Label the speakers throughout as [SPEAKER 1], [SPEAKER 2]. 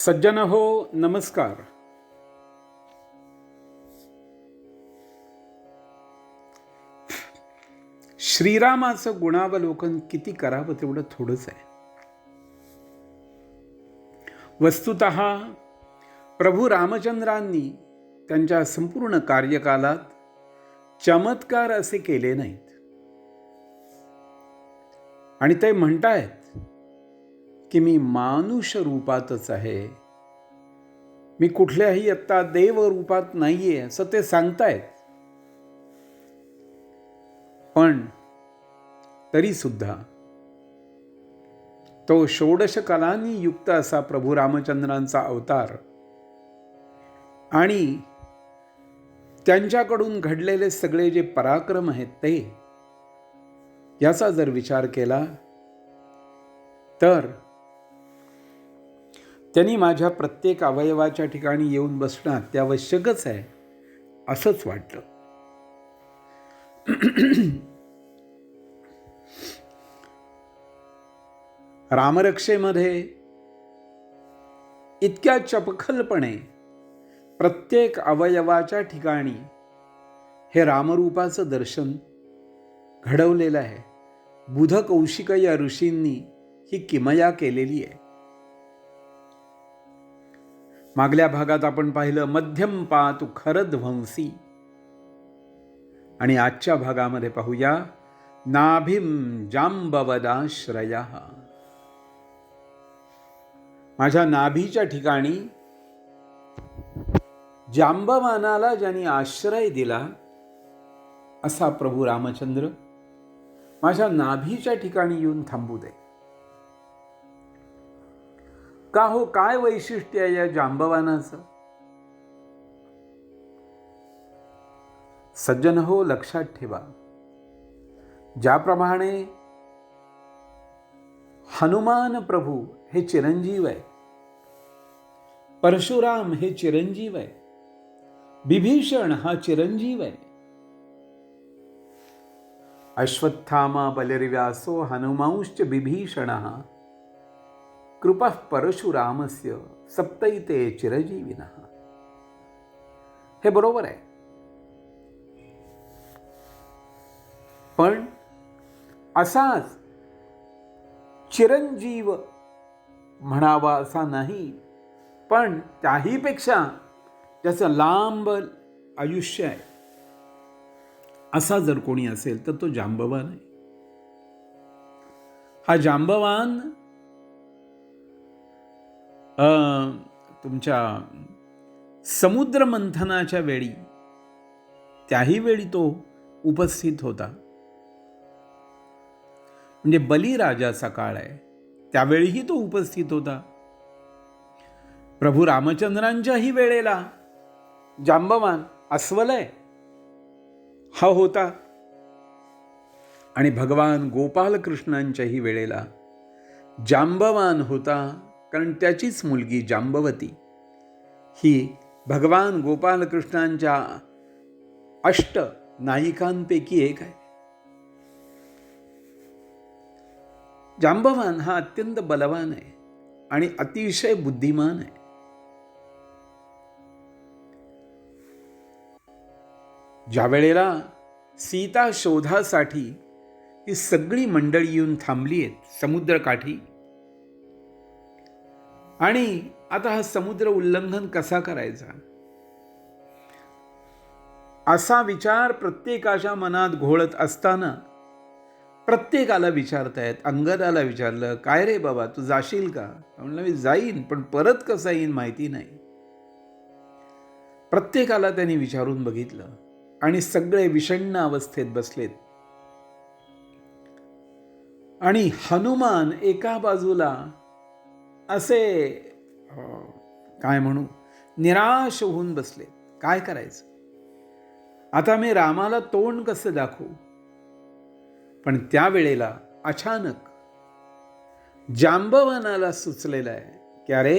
[SPEAKER 1] सज्जन हो नमस्कार. श्रीरामाचं गुणावलोकन किती करावं तेवढं थोडंच आहे. वस्तुत प्रभू रामचंद्रांनी त्यांच्या संपूर्ण कार्यकालात चमत्कार असे केले नाहीत. आणि ते म्हणतायत की मी मानुष रूपातच आहे. मी कुठल्याही आत्ता देव रूपात नाहीये असं ते सांगतायत. पण तरी सुद्धा तो षोडश कलांनी युक्त असा प्रभू रामचंद्रांचा अवतार आणि त्यांच्याकडून घडलेले सगळे जे पराक्रम आहेत ते याचा जर विचार केला तर त्यांनी माझ्या प्रत्येक अवयवाच्या ठिकाणी येऊन बसणं अत्यावश्यकच आहे असंच वाटलं. रामरक्षेमध्ये इतक्या चपखलपणे प्रत्येक अवयवाच्या ठिकाणी हे रामरूपाचं दर्शन घडवलेलं आहे. बुध कौशिक या ऋषींनी ही किमया केलेली आहे. मागल्या भागात आपण पाहिलं मध्यम पातु खरध्वंसी आणि आजच्या भागामध्ये पाहूया नाभिम जांबवदाश्रया. माझ्या नाभीच्या ठिकाणी जांबवानाला ज्यांनी आश्रय दिला असा प्रभू रामचंद्र माझ्या नाभीच्या ठिकाणी येऊन थांबू दे. का हो, काय वैशिष्ट्य आहे या जांबवानाचं? सज्जन हो, लक्षात ठेवा. ज्याप्रमाणे हनुमान प्रभू हे चिरंजीव आहे, परशुराम हे चिरंजीव आहे बिभीषण हा चिरंजीव आहे, अश्वत्थामा बलरिव्यासो हनुमांश्च बिभीषण कृपा परशुरामस्य सप्तैते चिरजीविन। हे बरोबर आहे। पण असाच चिरंजीव म्हणावा असा नाही पण त्याहीपेक्षा ज्याचं लांब आयुष्य आहे। असा जर कोणी असेल तर तो जांबवान आहे। हा जांबवान तुमच्या समुद्र मंथनाच्या वेळी त्याही वेळी तो उपस्थित होता. म्हणजे बलिराजाचा काळ आहे. त्यावेळीही तो उपस्थित होता. प्रभू रामचंद्रांच्याही वेळेला जांबवान अस्वलय हा होता. आणि भगवान गोपालकृष्णांच्याही वेळेला जांबवान होता. कारण त्याचीच मुलगी जांबवती. ही भगवान गोपालकृष्णांच्या अष्ट नायिकांपैकी एक आहे. जांबवान हा अत्यंत बलवान आहे आणि अतिशय बुद्धिमान आहे. ज्या वेळेला सीता शोधासाठी ही सगळी मंडळी येऊन थांबली आहेत समुद्रकाठी आणि आता हा समुद्र उल्लंघन कसा करायचा? असा विचार प्रत्येकाच्या मनात घोळत असताना प्रत्येकाला विचारतायत अंगदाला विचारलं काय रे बाबा तू जाशील का? म्हणलं मी जाईन पण परत कसा येईन माहिती नाही. प्रत्येकाला त्यांनी विचारून बघितलं आणि सगळे विषण्ण अवस्थेत बसलेत. आणि हनुमान एका बाजूला असे काय म्हणू निराश होऊन बसले. काय करायचं? आता मी रामाला तोंड कसं दाखवू? पण त्यावेळेला अचानक जांबवनाला सुचलेलं आहे की अरे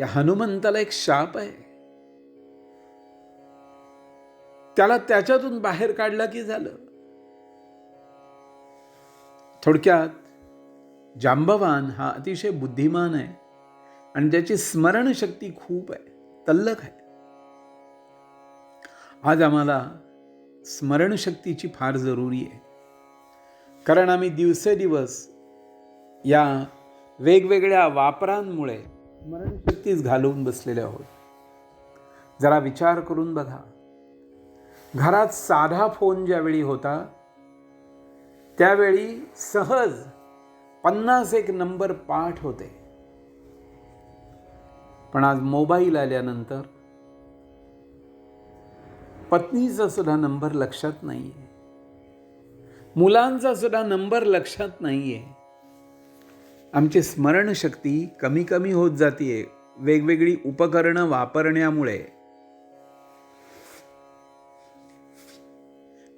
[SPEAKER 1] या हनुमंताला एक शाप आहे. त्याला त्याच्यातून बाहेर काढला की झालं? थोडक्यात जांबवान हा अतिशय बुद्धिमान आहे आणि त्याची स्मरणशक्ती खूप आहे तल्लक आहे. आज आम्हाला स्मरणशक्तीची फार जरुरी आहे. कारण आम्ही दिवसेदिवस या वेगवेगळ्या वापरांमुळे स्मरणशक्तीच घालवून बसलेले आहोत. जरा विचार करून बघा. घरात साधा फोन ज्यावेळी होता त्यावेळी सहज पन्नास एक नंबर पाठ होते. पण आज मोबाईल आल्यानंतर पत्नीचा सुद्धा नंबर लक्षात नाही आहे मुलांचा सुद्धा नंबर लक्षात नाही आहे आमची स्मरणशक्ती कमी कमी होत जाते वेगवेगळी उपकरणं वापरण्यामुळे.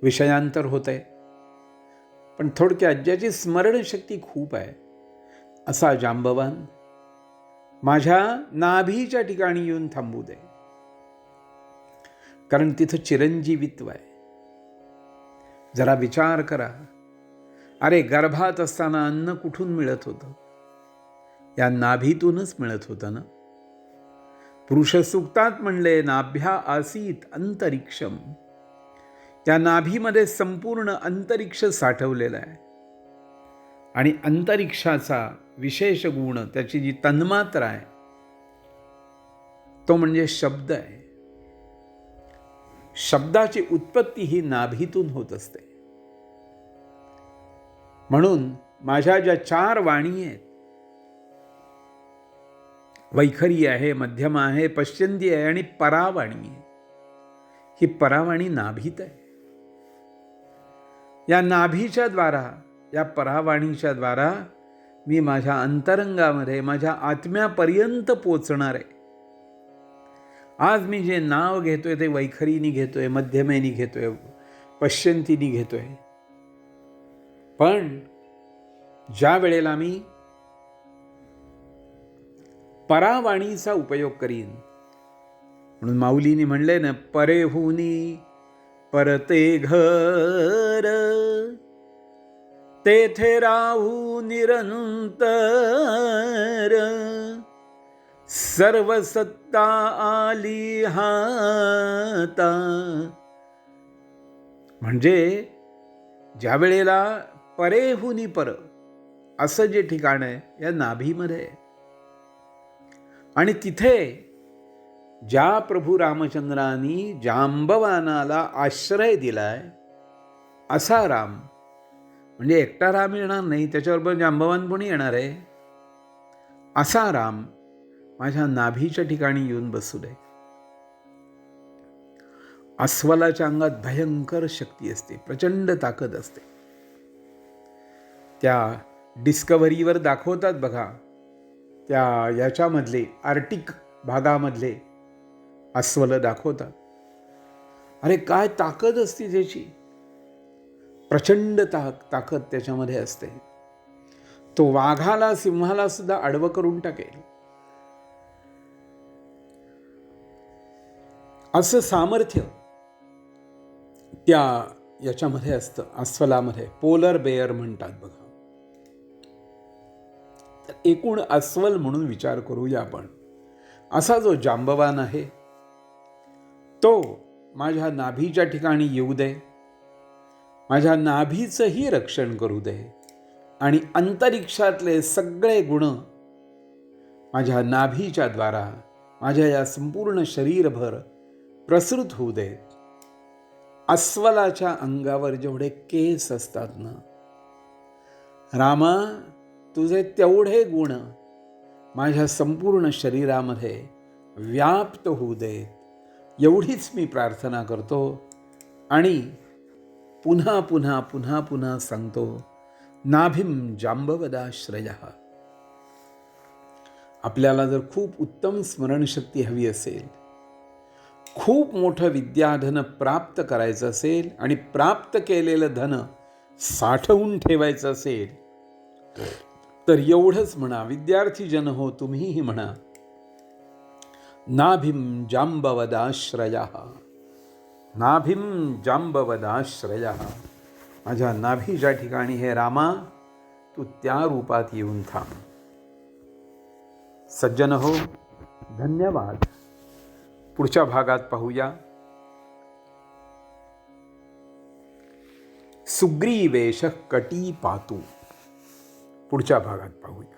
[SPEAKER 1] विषयांतर होत आहे पण थोडक्यात ज्याची स्मरणशक्ती खूप आहे असा जांबवान माझ्या नाभीच्या ठिकाणी येऊन थांबू दे. कारण तिथं चिरंजीवित्व आहे जरा विचार करा. अरे गर्भात असताना अन्न कुठून मिळत होतं? या नाभीतूनच मिळत होतं ना? पुरुष सुक्तात म्हणले नाभ्या आसीत अंतरिक्षम. त्या नाभीमध्ये संपूर्ण अंतरिक्ष साठवलेलं आहे. आणि अंतरिक्षाचा विशेष गुण त्याची जी तन्मात्रा आहे तो म्हणजे शब्द आहे. शब्दाची उत्पत्ती ही नाभीतून होत असते. म्हणून माझ्या ज्या चार वाणी आहेत वैखरी आहे मध्यम आहे पश्चिंदी आहे आणि परावाणी आहे ही परावाणी नाभीत आहे. या नाभीच्या द्वारा या परावाणीच्या द्वारा मी माझ्या अंतरंगामध्ये माझ्या आत्म्यापर्यंत पोचणार आहे. आज मी जे नाव घेतोय ते वैखरीनी घेतोय मध्यमेनी घेतोय पश्यंतीनी घेतोय. पण ज्या वेळेला मी परावाणीचा उपयोग करीन म्हणून माऊलीने म्हणले ना परेहुनी परते घर. तेथे राहू निरंतर. सर्व सत्ता आली हाता. म्हणजे ज्या वेळेला परेहुनी पर असं जे ठिकाण आहे या नाभीमध्ये आणि तिथे ज्या प्रभू रामचंद्रांनी जांबवानाला आश्रय दिलाय असा राम. म्हणजे एकटा राम येणार नाही त्याच्याबरोबर जांबवान पण येणार आहे? असा राम माझ्या नाभीच्या ठिकाणी येऊन बसू दे. अस्वलाच्या अंगात भयंकर शक्ती असते प्रचंड ताकद असते. त्या डिस्कव्हरीवर दाखवतात बघा त्या याच्यामधले आर्टिक भागामधले अस्वल दाखवतात. अरे काय ताकद असते त्याची? प्रचंड ताक ताकद त्याच्यामध्ये असते. तो वाघाला सिंहाला सुद्धा आडवं करून टाकेल. असं सामर्थ्य त्या याच्यामध्ये असतं अस्वलामध्ये. पोलर बेअर म्हणतात बघा. एकूण अस्वल म्हणून विचार करूया आपण. असा जो जांबवान आहे तो माझ्या नाभीच्या ठिकाणी येऊ दे. माझ्या नाभीचंही रक्षण करू दे. आणि अंतरिक्षातले सगळे गुण माझ्या नाभीच्या द्वारा माझ्या या संपूर्ण शरीरभर प्रसृत होऊ देत अस्वलाच्या अंगावर जेवढे केस असतात ना. रामा तुझे तेवढे गुण माझ्या संपूर्ण शरीरामध्ये व्याप्त होऊ देत. एवढीच मी प्रार्थना करतो आणि पुन्हा पुन्हा पुन्हा पुन्हा सांगतो नाभिम जांबवदाश्रय. आपल्याला जर खूप उत्तम स्मरणशक्ती हवी असेल खूप मोठं विद्याधन प्राप्त करायचं असेल आणि प्राप्त केलेलं धन साठवून ठेवायचं असेल तर एवढंच म्हणा विद्यार्थी जन हो तुम्हीही म्हणा नाभिं जांबवदाश्रयः नाभिं जांबवदाश्रयः माझ्या नाभीच्या ठिकाणी हे रामा तू त्या रूपात येऊन थांब. सज्जन हो धन्यवाद. पुढच्या भागात पाहूया. सुग्रीवेश कटी पातू पुढच्या भागात पाहूया.